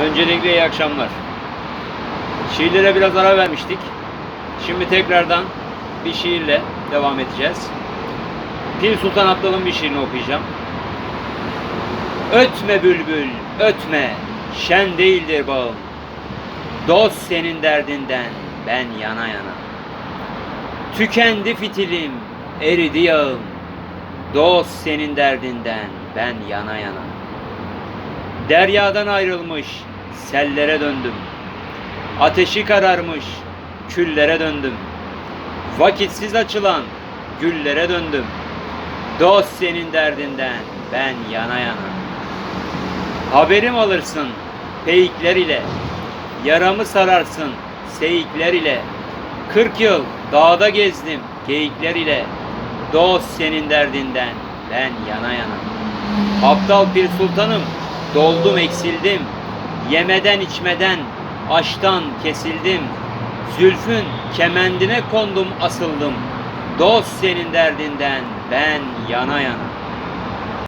Öncelikle iyi akşamlar. Şiirlere biraz ara vermiştik. Şimdi tekrardan bir şiirle devam edeceğiz. Pir Sultan Abdal'ın bir şiirini okuyacağım. Ötme bülbül, ötme, şen değildir bağım. Dost senin derdinden, ben yana yana. Tükendi fitilim, eridi yağım. Dost senin derdinden, ben yana yana. Deryadan ayrılmış, sellere döndüm. Ateşi kararmış, küllere döndüm. Vakitsiz açılan güllere döndüm. Dost senin derdinden, ben yana yana. Haberim alırsın peyikler ile, yaramı sararsın seyikler ile. Kırk yıl dağda gezdim geyikler ile, dost senin derdinden, ben yana yana. Aptal bir sultanım, doldum eksildim. Yemeden içmeden, açtan kesildim. Zülfün kemendine kondum asıldım. Dost senin derdinden, ben yana yana.